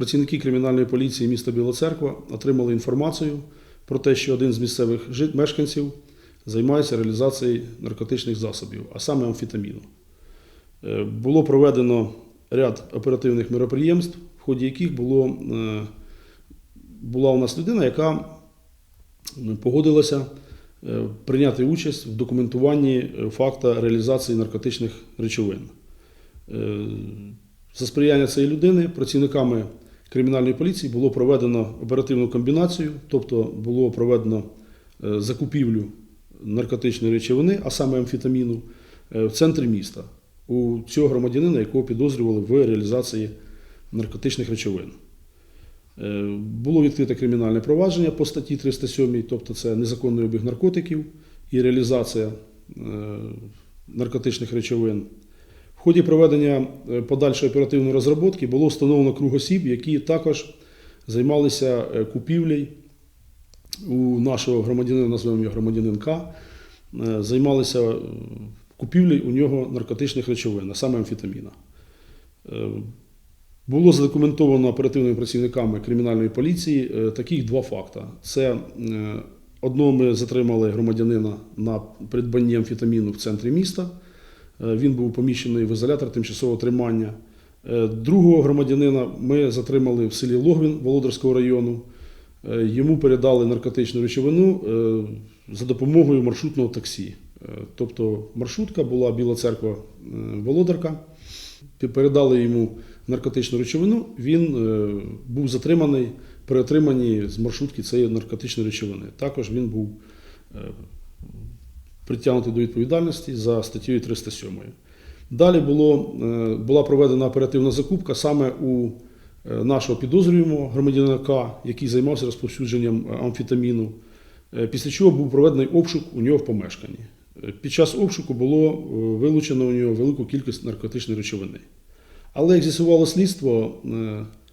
Працівники кримінальної поліції міста Біла Церква отримали інформацію про те, що один з місцевих мешканців займається реалізацією наркотичних засобів, а саме амфетаміну. Е, Було проведено ряд оперативних мероприємств, в ході яких було, е, була у нас людина, яка погодилася е, прийняти участь в документуванні факта реалізації наркотичних речовин. За сприяння цієї людини працівниками кримінальної поліції було проведено оперативну комбінацію, тобто було проведено е, закупівлю наркотичної речовини, а саме амфетаміну, е, в центрі міста у цього громадянина, якого підозрювали в реалізації наркотичних речовин. Е, Було відкрите кримінальне провадження по статті 307, тобто це незаконний обіг наркотиків і реалізація наркотичних речовин. В ході проведення е, подальшої оперативної розробки було встановлено круг осіб, які також займалися е, купівлею у нашого громадянина, назвемо його громадянин К, е, займалися купівлею у нього наркотичних речовин, а саме амфетаміна. Було задокументовано оперативними працівниками кримінальної поліції таких два факти. Це одного ми затримали громадянина на придбанні амфетаміну в центрі міста. Е, Він був поміщений в ізолятор тимчасового тримання. Е, Другого громадянина ми затримали в селі Логвін Володарського району. Е, Йому передали наркотичну речовину за допомогою маршрутного таксі. Тобто маршрутка була Біла церква Володарка. Передали йому наркотичну речовину. Він був затриманий при отриманні з маршрутки цієї наркотичної речовини. Також він був притягнутий до відповідальності за статтею 307. Далі було, е, була проведена оперативна закупка саме у е, нашого підозрюваного громадянина К, який займався розповсюдженням е, амфетаміну. Після чого був проведений обшук у нього в помешканні. Під час обшуку було вилучено у нього велику кількість наркотичної речовини. Але як з'ясувало слідство,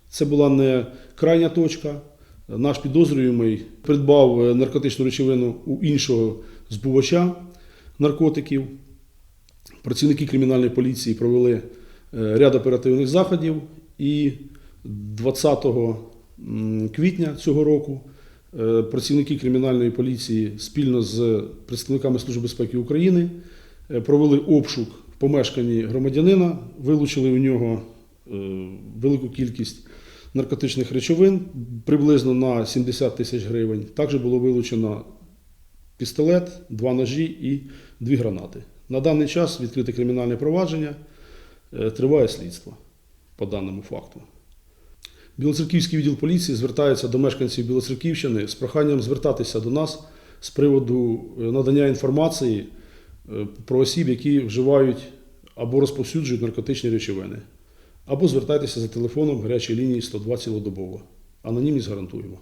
це була не крайня точка. Наш підозрюємий придбав наркотичну речовину у іншого збувача наркотиків. Працівники кримінальної поліції провели е, ряд оперативних заходів і 20 квітня цього року е, працівники кримінальної поліції спільно з представниками Служби безпеки України е, провели обшук в помешканні громадянина, вилучили у нього велику кількість наркотичних речовин приблизно на 70 тисяч гривень. Також було вилучено пістолет, два ножі і дві гранати. На даний час відкрите кримінальне провадження, е, триває слідство по даному факту. Білоцерківський відділ поліції звертається до мешканців Білоцерківщини з проханням звертатися до нас з приводу е, надання інформації е, про осіб, які вживають або розповсюджують наркотичні речовини, або звертайтеся за телефоном гарячої лінії 102 цілодобово. Анонімність гарантуємо.